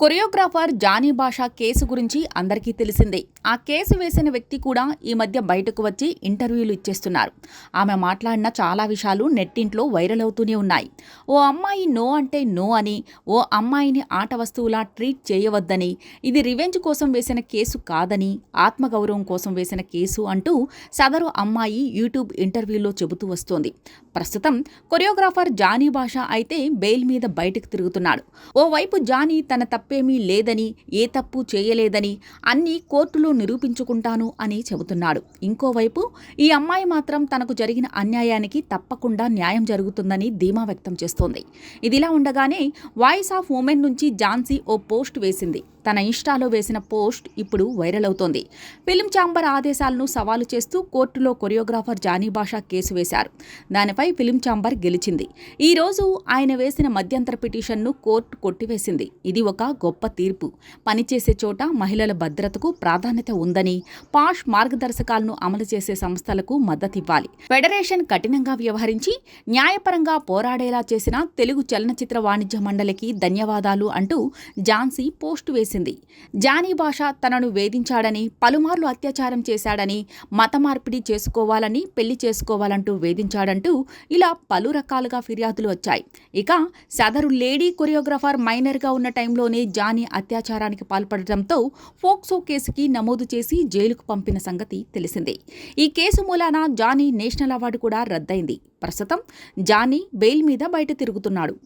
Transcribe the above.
Choreographer Johnny బాషా case గురించి అందరికీ తెలిసిందే. ఆ కేసు వేసిన వ్యక్తి కూడా ఈ మధ్య బయటకు వచ్చి ఇంటర్వ్యూలు ఇచ్చేస్తున్నారు. ఆమె మాట్లాడిన చాలా విషయాలు నెట్టింట్లో వైరల్ అవుతూనే ఉన్నాయి. ఓ అమ్మాయి నో అంటే నో అని ఓ అమ్మాయిని ఆట వస్తువులా ట్రీట్ చేయవద్దని ఇది రివెంజ్ కోసం వేసిన కేసు కాదని ఆత్మగౌరవం కోసం వేసిన కేసు అంటూ సదరు అమ్మాయి యూట్యూబ్ ఇంటర్వ్యూలో చెబుతూ వస్తోంది. ప్రస్తుతం కొరియోగ్రాఫర్ జానీ బాషా అయితే బెయిల్ మీద బయటకు తిరుగుతున్నాడు. ఓవైపు జానీ తన తప్పేమీ లేదని ఏ తప్పు చేయలేదని అన్నీ కోర్టులో నిరూపించుకుంటాను అని చెబుతున్నాడు. ఇంకోవైపు ఈ అమ్మాయి మాత్రం తనకు జరిగిన అన్యాయానికి తప్పకుండా న్యాయం జరుగుతుందని ధీమా వ్యక్తం చేస్తోంది. ఇదిలా ఉండగానే వాయిస్ ఆఫ్ ఉమెన్ నుంచి ఝాన్సీ ఓ పోస్ట్ వేసింది. తన ఇన్స్టాలో వేసిన పోస్ట్ ఇప్పుడు వైరల్ అవుతోంది. ఫిల్మ్ ఛాంబర్ ఆదేశాలను సవాలు చేస్తూ కోర్టులో కొరియోగ్రాఫర్ జానీ బాషా కేసు వేశారు. దానిపై ఫిల్మ్ ఛాంబర్ గెలిచింది. ఈ రోజు ఆయన వేసిన మధ్యంతర పిటిషన్ను కోర్టు కొట్టివేసింది. ఇది ఒక గొప్ప తీర్పు. పనిచేసే చోట మహిళల భద్రతకు ప్రాధాన్యత ఉందని పాష్ మార్గదర్శకాలను అమలు చేసే సంస్థలకు మద్దతివ్వాలి. ఫెడరేషన్ కఠినంగా వ్యవహరించి న్యాయపరంగా పోరాడేలా చేసిన తెలుగు చలనచిత్ర వాణిజ్య మండలికి ధన్యవాదాలు అంటూ ఝాన్సీ పోస్టు వేసింది. జానీ భాష తనను వేధించాడని పలుమార్లు అత్యాచారం చేశాడని మత మార్పిడి చేసుకోవాలని పెళ్ళి చేసుకోవాలంటూ వేధించాడంటూ ఇలా పలు రకాలుగా ఫిర్యాదులు వచ్చాయి. ఇక సదరు లేడీ కొరియోగ్రాఫర్ మైనర్గా ఉన్న టైంలోనే జానీ అత్యాచారానికి పాల్పడటంతో ఫోక్సో కేసుకి నమోదు చేసి జైలుకు పంపిన సంగతి తెలిసిందే. ఈ కేసు మూలాన జానీ నేషనల్ అవార్డు కూడా రద్దయింది. ప్రస్తుతం జానీ బెయిల్ మీద బయట తిరుగుతున్నాడు.